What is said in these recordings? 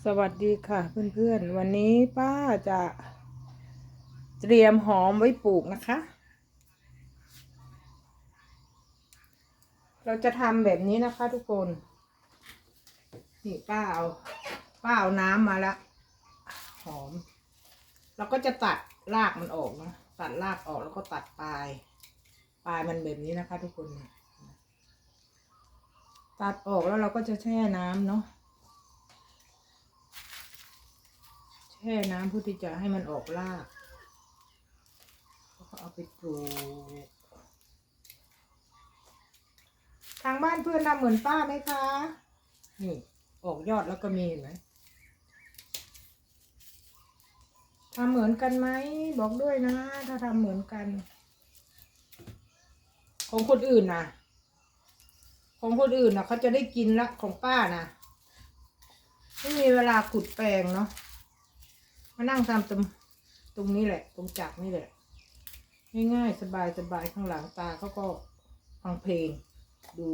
สวัสดีค่ะเพื่อนๆ วันนี้ป้าจะเตรียมหอมไว้ปลูกนะคะ เราจะทำแบบนี้นะคะทุกคน นี่ป้าเอาป้าเอาน้ำมาแล้วหอม เราก็จะตัดรากมันออกนะ ตัดรากออกแล้วก็ตัดปลาย ปลายมันแบบนี้นะคะ ทุกคน ตัดออกแล้วเราก็จะแช่น้ำเนาะ แช่น้ำเพื่อที่จะให้มันออกรากแล้วก็เอาไปปลูกทางบ้านเพื่อนทำเหมือนป้าไหมคะนี่ออกยอดแล้วก็มีเห็นไหมทำเหมือนกันไหมบอกด้วยนะ ถ้าทำเหมือนกัน ของคนอื่นนะของคนอื่นนะเขาจะได้กินละของป้านะไม่มีเวลาขุดแปลงเนาะ มานั่งทำตรงตรงนี้แหละ ตรงจักรนี่แหละ ง่ายๆ สบายๆข้างหลังตาเขาก็ฟังเพลง ดู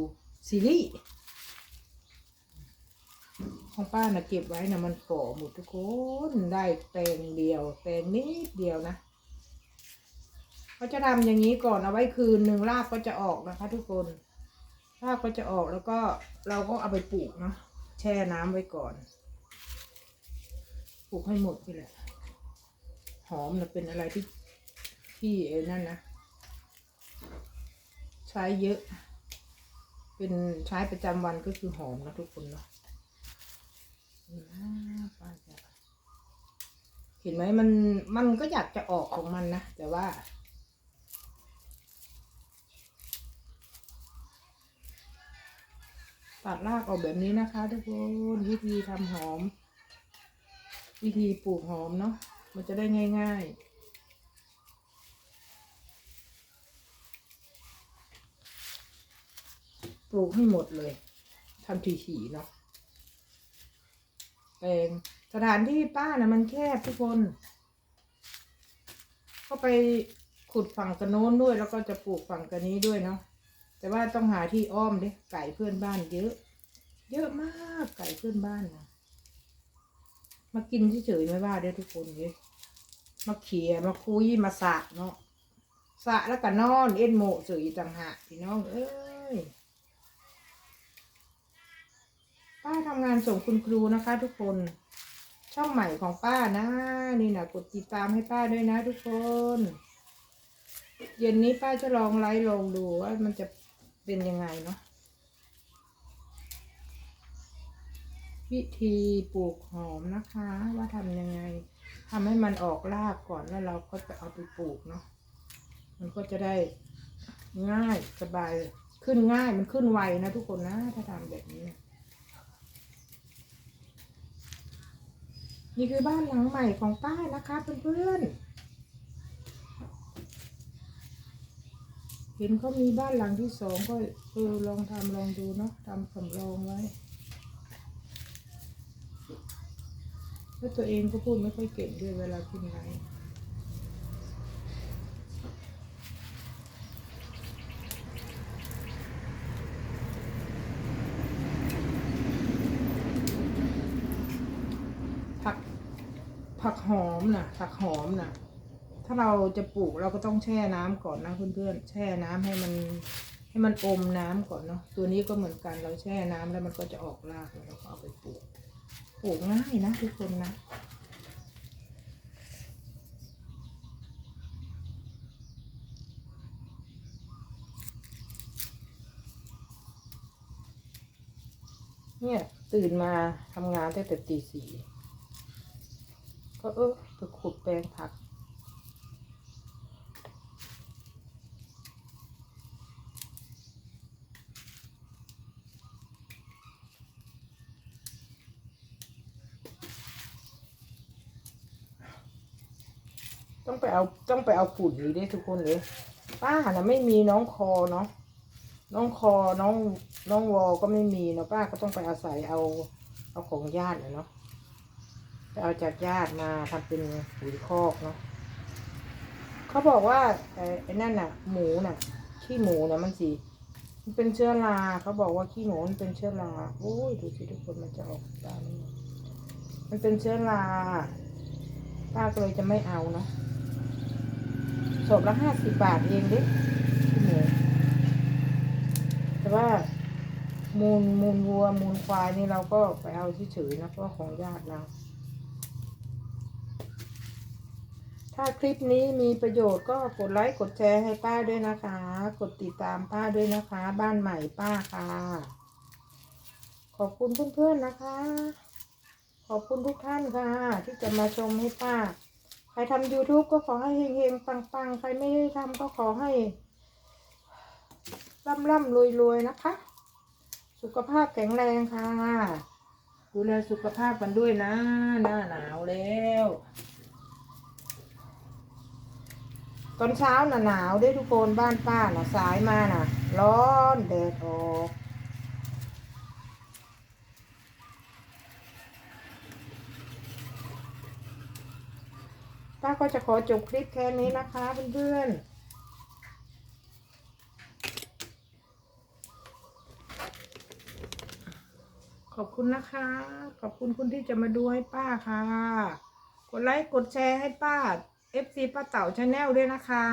ซีรีส์ของป้านะเก็บไว้นะมันฝ่อหมดทุกคนได้แปลงเดียวแปลงนิดเดียวนะเขาจะทำอย่างนี้ก่อนเอาไว้คืนหนึ่งรากก็จะออกนะคะ ทุกคนรากก็จะออกแล้วก็เราก็เอาไปปลูกเนาะแช่น้ำไว้ก่อน ปลูกให้หมดนี่แหละ หอมนะเป็นอะไรที่ที่เอนั่นนะ ใช้เยอะ เป็นใช้ประจำวันก็คือหอมนะทุกคนเนาะนี่นะป้าจะเห็นไหมมันมันก็อยากจะออกของมันนะ แต่ว่า ตัดรากออกแบบนี้นะคะ ทุกคนวิธีทำหอม วิธีปลูกหอมเนาะมันจะได้ง่ายๆปลูกให้หมดเลยทำทีๆเนาะแปลงสถานที่ป้านะมันแคบทุกคน ก็ไปขุดฝั่งกระโน้นด้วย แล้วก็จะปลูกฝั่งกระนี้ด้วยเนาะแต่ว่าต้องหาที่อ้อมดิไก่เพื่อนบ้านเยอะ เยอะมากไก่เพื่อนบ้านนะ มากินเฉยๆไม่ว่าได้ทุกคนเลยมาเขียมาคุยมาสะเนาะสะแล้วก็นอน เอ็นโมเฉยต่างหากพี่น้อง เอ้ยป้าทำงานส่งคุณครูนะคะ ทุกคนช่องใหม่ของป้านะ นี่นะกดติดตามให้ป้าด้วยนะ ทุกคน เย็นนี้ป้าจะลองไลฟ์ลองดูว่ามันจะเป็นยังไงเนาะ วิธีปลูกหอมนะคะ ว่าทำยังไงทำให้มันออกรากก่อนแล้วเราก็จะเอาไปปลูกเนาะมันก็จะได้ง่ายสบายขึ้นง่ายมันขึ้นไวนะทุกคนนะ ถ้าทำแบบนี้ นี่คือบ้านหลังใหม่ของป้านะคะเพื่อนๆเห็นเขามีบ้านหลังที่สองก็เออลองทำลองดูเนาะทำสำรองไว้ แล้วตัวเองก็พูดไม่ค่อยเก่งด้วยเวลาขึ้นไลฟ์ผักผักหอมน่ะ ผักหอมน่ะ ถ้าเราจะปลูกเราก็ต้องแช่น้ำก่อนนะเพื่อนๆ แช่น้ำให้มันให้มันอมน้ำก่อนเนาะ ตัวนี้ก็เหมือนกันเราแช่น้ำแล้วมันก็จะออกรากแล้วเราก็เอาไปปลูก ปลูกง่ายนะทุกคนนะเนี่ยตื่นมาทำงานตั้งแต่ตีสี่ก็เออไปขุดแปลงผัก ต้องไปเอาต้องไปเอาฝุ่นอยู่ด้ทุกคนเลยป้าน่ะไม่มีน้องคอเนาะน้องคอน้องน้องวอก็ไม่มีเนาะป้าก็ต้องไปอาศัยเอาเอาของญาตินะเนาะไปเอาจากญาติมาทำเป็นปุ๋ยคอกเนาะเขาบอกว่าไอ้นั่นน่ะ หมูน่ะขี้หมูน่ะมันสีมันเป็นเชื้อราเขาบอกว่าขี้หมูมันเป็นเชื้อราโอ้ยดูสิทุกคนมันจะออกตามมันเป็นเชื้อราป้าก็เลยจะไม่เอาเนาะ ศพละห้าสิบบาทเองดิพี่หมูแต่ว่ามูลมูลวัวมูลควายนี่เราก็ไปเอาเฉยๆนะเพราะของญาติเราถ้าคลิปนี้มีประโยชน์ก็กดไลค์กดแชร์ให้ป้าด้วยนะคะ กดติดตามป้าด้วยนะคะ บ้านใหม่ป้าค่ะ ขอบคุณเพื่อนๆนะคะ ขอบคุณทุกท่านค่ะ ที่จะมาชมให้ป้า ครทำ YouTube ก็ขอให้เฮงๆ ปังๆ ใครไม่ได้ทำก็ขอให้ร่ำร่ำรวยรวยๆ นะคะ สุขภาพแข็งแรงค่ะ ดูแลสุขภาพกันด้วยนะ หน้าหนาวแล้ว ตอนเช้าน่ะหนาวด้วยทุกคนบ้านป้าน่ะ สายมาน่ะ ร้อนแดดออก ป้าก็จะขอจบคลิปแค่นี้นะคะเพื่อนๆขอบคุณนะคะ ขอบคุณคุณที่จะมาดูให้ป้าค่ะ กดไลค์ กดแชร์ให้ป้า FC ป้าเต่าชาแนลด้วยนะคะ